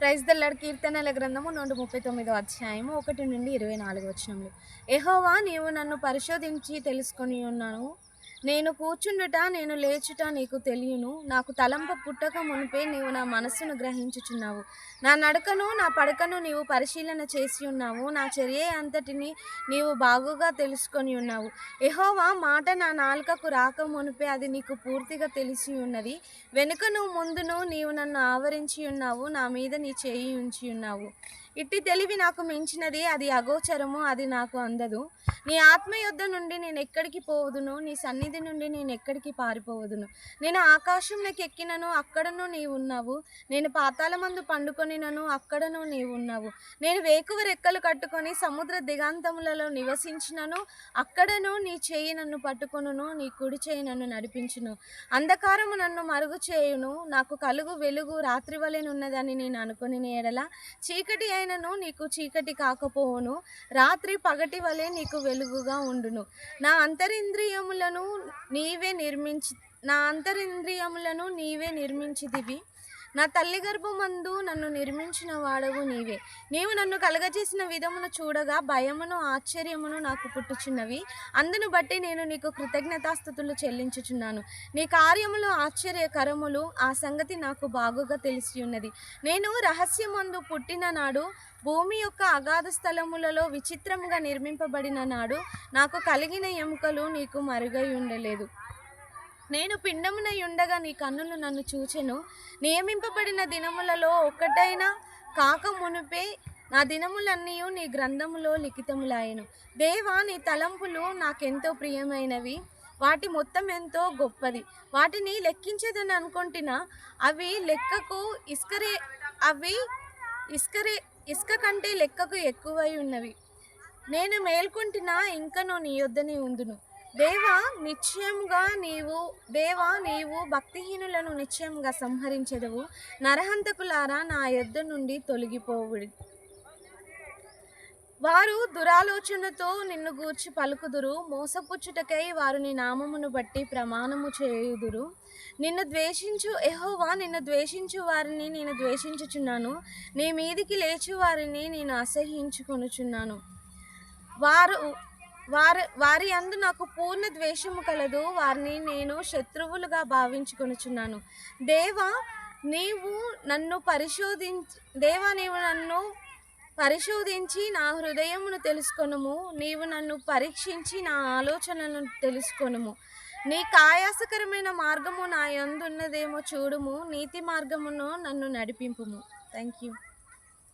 Praise దల్లాడు కీర్తనల గ్రంథము నూట ముప్పై తొమ్మిదో అధ్యాయము ఒకటి నుండి ఇరవై నాలుగు వచ్చినములు ఎహోవా నీవు నన్ను పరిశోధించి తెలుసుకొని ఉన్నాను నేను కూర్చుండుట నేను లేచుట నీకు తెలియను. నాకు తలంప పుట్టక మునిపే నీవు నా మనస్సును గ్రహించుచున్నావు. నా నడకను నా పడకను నీవు పరిశీలన చేసి ఉన్నావు. నా చర్య అంతటిని నీవు బాగుగా తెలుసుకొని ఉన్నావు. ఎహోవా మాట నా నాలుకకు రాక మునిపే అది నీకు పూర్తిగా తెలిసి ఉన్నది. వెనుకను ముందును నీవు నన్ను ఆవరించి ఉన్నావు. నా మీద నీ చేయి ఉంచి ఉన్నావు. ఇట్టి తెలివి నాకు మించినది. అది అగోచరము అది నాకు అందదు. నీ ఆత్మ నుండి నేను ఎక్కడికి పోవదును? నీ సన్నిధి నుండి నేను ఎక్కడికి పారిపోవదును. నేను ఆకాశంలోకి ఎక్కినను అక్కడను నీవు ఉన్నావు. నేను పాతాళమందు పండుకొనినను అక్కడను నీవు ఉన్నావు. నేను వేకువ రెక్కలు కట్టుకొని సముద్ర దిగాంతములలో నివసించినను అక్కడను నీ చేయి నన్ను పట్టుకొనును నీ కుడి చేయి నన్ను నడిపించును. అంధకారము నన్ను మరుగు చేయును నాకు కలుగు వెలుగు రాత్రి వలెనున్నదని నేను అనుకుని ఎడల. చీకటి అయినను నీకు చీకటి కాకపోవును రాత్రి పగటి వలె నీకు వెలుగుగా ఉండును. నా అంతరింద్రియములను నీవే నిర్మించి నా అంతరింద్రియములను నీవే నిర్మించిదివి నా తల్లి గర్భమందు నన్ను నిర్మించిన వాడవు నీవే. నీవు నన్ను కలగజేసిన విధమును చూడగా భయమును ఆశ్చర్యమును నాకు పుట్టుచున్నవి. అందును బట్టి నేను నీకు కృతజ్ఞతాస్థుతులు చెల్లించుచున్నాను. నీ కార్యములు ఆశ్చర్యకరములు ఆ సంగతి నాకు బాగుగా తెలిసి ఉన్నది నేను రహస్యమందు పుట్టిన నాడు భూమి యొక్క అగాధ స్థలములలో విచిత్రముగా నిర్మింపబడిన నాడు నాకు కలిగిన ఎముకలు నీకు మరుగై ఉండలేదు నేను పిండమునై ఉండగా నీ కన్నులు నన్ను చూచెను. నియమింపబడిన దినములలో ఒక్కటైనా కాక మునుపే నా దినములన్నీ నీ గ్రంథములో లిఖితములాయను. దేవా నీ తలంపులు నాకెంతో ప్రియమైనవి. వాటి మొత్తం ఎంతో గొప్పది. వాటిని లెక్కించేదని అనుకుంటున్నా అవి లెక్కకు ఇసుకరే అవి ఇసుకరే ఇసుక కంటే లెక్కకు ఎక్కువై ఉన్నవి. నేను మేల్కొంటున్నా ఇంకను నీ యొద్దనే ఉందును. దేవా నిశ్చయముగా నీవు దేవా నీవు భక్తిహీనులను నిశ్చయంగా సంహరించెదవు. నరహంతకులారా నా యొద్ద నుండి తొలగిపోవుడి. వారు దురాలోచనతో నిన్ను గూర్చి పలుకుదురు. మోసపుచ్చుటకై వారు నీ నామమును బట్టి ప్రమాణము చేయుదురు. నిన్ను ద్వేషించు ఎహోవా నిన్ను ద్వేషించు వారిని నేను ద్వేషించుచున్నాను. నీ మీదికి లేచు వారిని నేను అసహించుకొనుచున్నాను వారు వారి వారి అందు నాకు పూర్ణ ద్వేషము కలదు. వారిని నేను శత్రువులుగా భావించుకొనుచున్నాను. దేవా నీవు నన్ను పరిశోధించి దేవా నీవు నన్ను పరిశోధించి నా హృదయమును తెలుసుకొనుము. నీవు నన్ను పరీక్షించి నా ఆలోచనను తెలుసుకొనుము. నీ కాయాసకరమైన మార్గము నా యందున్నదేమో చూడుము. నీతి మార్గమును నన్ను నడిపింపుము. Thank you